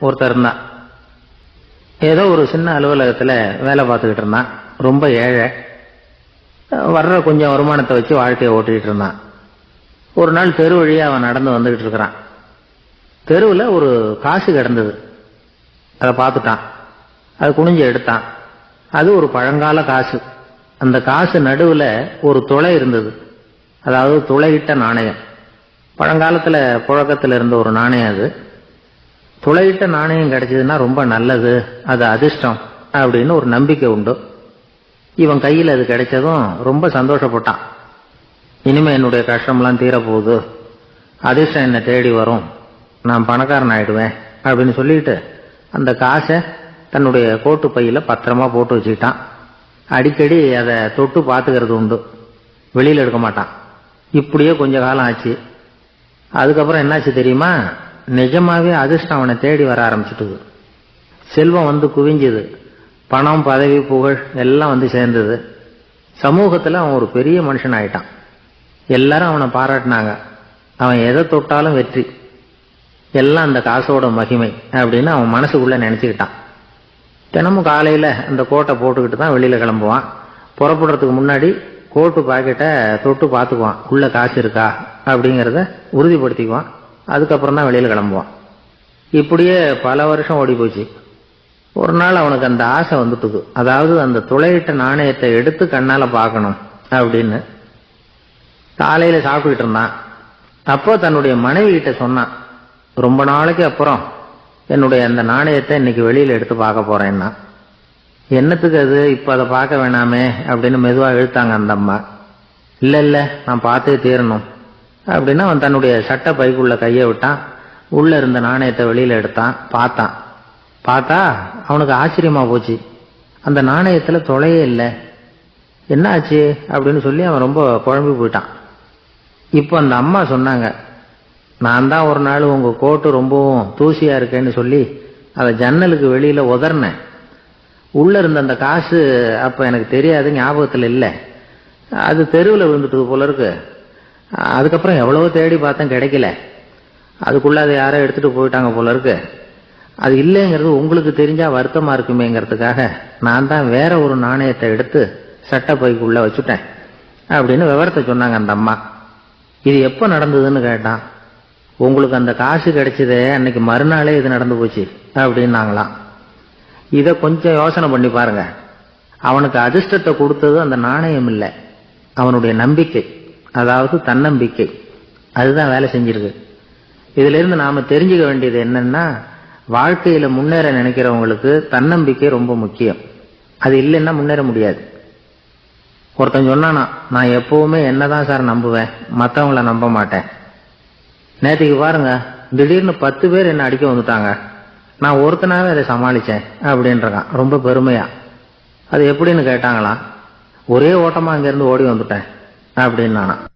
ஒருத்தர் இருந்தான். ஏதோ ஒரு சின்ன அலுவலகத்தில் வேலை பார்த்துக்கிட்டு இருந்தான். ரொம்ப ஏழை. வர்ற கொஞ்சம் வருமானத்தை வச்சு வாழ்க்கையை ஓட்டிகிட்டு இருந்தான். ஒரு நாள் தெரு வழியாக அவன் நடந்து வந்துக்கிட்டு இருக்கிறான். தெருவில் ஒரு காசு கிடந்தது. அதை பார்த்துட்டான். அது குனிஞ்சு எடுத்தான். அது ஒரு பழங்கால காசு. அந்த காசு நடுவில் ஒரு துளை இருந்தது. அதாவது துளையிட்ட நாணயம். பழங்காலத்தில் புழக்கத்தில் இருந்த ஒரு நாணயம் அது. துளையிட்ட நாணயம் கிடைச்சதுன்னா ரொம்ப நல்லது அது அதிர்ஷ்டம் அப்படின்னு ஒரு நம்பிக்கை உண்டு. இவன் கையில் அது கிடைச்சதும் ரொம்ப சந்தோஷப்பட்டான். இனிமே என்னுடைய கஷ்டம்லாம் தீரப்போகுது. அதிர்ஷ்டம் என்னை தேடி வரும். நான் பணக்காரன் ஆயிடுவேன் அப்படின்னு சொல்லிட்டு அந்த காசை தன்னுடைய கோட்டு பையில பத்திரமா போட்டு வச்சுக்கிட்டான். அடிக்கடி அதை தொட்டு பார்த்துக்கிறது உண்டு. வெளியில் எடுக்க மாட்டான். இப்படியே கொஞ்ச காலம் ஆச்சு. அதுக்கப்புறம் என்னாச்சு தெரியுமா? நிஜமாவே அதிர்ஷ்டம் அவனை தேடி வர ஆரம்பிச்சுட்டுது. செல்வம் வந்து குவிஞ்சுது. பணம் பதவி புகழ் எல்லாம் வந்து சேர்ந்தது. சமூகத்தில் அவன் ஒரு பெரிய மனுஷன் ஆயிட்டான். எல்லாரும் அவனை பாராட்டினாங்க. அவன் எதை தொட்டாலும் வெற்றி. எல்லாம் அந்த காசோட மகிமை அப்படின்னு அவன் மனசுக்குள்ளே நினச்சிக்கிட்டான். தினமும் காலையில் அந்த கோட்டை போட்டுக்கிட்டு தான் வெளியில் கிளம்புவான். புறப்படுறதுக்கு முன்னாடி கோட்டு பாக்கெட்டை தொட்டு பார்த்துக்குவான். உள்ளே காசு இருக்கா? அப்படிங்கிறத உறுதிப்படுத்திக்குவான். அதுக்கப்புறம் தான் வெளியில் கிளம்புவான். இப்படியே பல வருஷம் ஓடி போச்சு ஒரு நாள் அவனுக்கு அந்த ஆசை வந்துட்டுது. அதாவது அந்த துளையிட்ட நாணயத்தை எடுத்து கண்ணால் பார்க்கணும் அப்படின்னு. காலையில் சாப்பிட்டுட்டு இருந்தான். அப்போ தன்னுடைய மனைவி கிட்ட சொன்னான் ரொம்ப நாளைக்கு அப்புறம் என்னுடைய அந்த நாணயத்தை இன்னைக்கு வெளியில் எடுத்து பார்க்க போறேன்னா. என்னத்துக்கு அது? இப்போ அதை பார்க்க வேணாமே அப்படின்னு மெதுவாக இழுத்தாங்க அந்த அம்மா. இல்லை இல்லை நான் பார்த்தே தீரணும். அப்படின்னா அவன் தன்னுடைய சட்டை பைக்குள்ள கையை விட்டான். உள்ள இருந்த நாணயத்தை வெளியில எடுத்தான். பார்த்தான். பார்த்தா அவனுக்கு ஆச்சரியமா போச்சு. அந்த நாணயத்துல தொலையே இல்லை. என்ன ஆச்சு அப்படின்னு சொல்லி அவன் ரொம்ப குழம்பி போயிட்டான். இப்போ அந்த அம்மா சொன்னாங்க நான் தான் ஒரு நாள் உங்க கோட்டு ரொம்பவும் தூசியா இருக்கேன்னு சொல்லி அதை ஜன்னலுக்கு வெளியில உதறினேன் உள்ள இருந்த அந்த காசு அப்ப எனக்கு தெரியாது ஞாபகத்தில் இல்லை. அது தெருவில் விழுந்துட்டு போல இருக்கு. அதுக்கப்புறம் எவ்வளவோ தேடி பார்த்தேன் கிடைக்கல. அதுக்குள்ள அதை யாரோ எடுத்துட்டு போயிட்டாங்க போல இருக்கு. அது இல்லைங்கிறது உங்களுக்கு தெரிஞ்சா வருத்தமா இருக்குமேங்கிறதுக்காக நான் தான் வேற ஒரு நாணயத்தை எடுத்து சட்டை பைக்குள்ள வச்சுட்டேன் அப்படின்னு விவரத்தை சொன்னாங்க அந்த அம்மா. இது எப்போ நடந்ததுன்னு கேட்டான். உங்களுக்கு அந்த காசு கிடைச்சதே அன்னைக்கு மறுநாளே இது நடந்து போச்சு அப்படின்னாங்களாம். இதை கொஞ்சம் யோசனை பண்ணி பாருங்க. அவனுக்கு அதிர்ஷ்டத்தை கொடுத்தது அந்த நாணயம் இல்லை. அவனுடைய நம்பிக்கை. அதாவது தன்னம்பிக்கை. அதுதான் வேலை செஞ்சிருக்கு. இதிலிருந்து நாம் தெரிஞ்சுக்க வேண்டியது என்னன்னா வாழ்க்கையில் முன்னேற நினைக்கிறவங்களுக்கு தன்னம்பிக்கை ரொம்ப முக்கியம். அது இல்லைன்னா முன்னேற முடியாது. ஒருத்தன் சொன்னானா நான் எப்பவுமே என்னதான் சார் நம்புவேன் மற்றவங்கள நம்ப மாட்டேன். நேற்றுக்கு பாருங்க திடீர்னு பத்து பேர் என்ன அடிக்க வந்துட்டாங்க. நான் ஒருத்தனாவே அதை சமாளித்தேன் அப்படின்றான். ரொம்ப பெருமையா. அது எப்படின்னு கேட்டாங்களாம். ஒரே ஓட்டமாக அங்கேருந்து ஓடி வந்துட்டேன். அப்படின்னு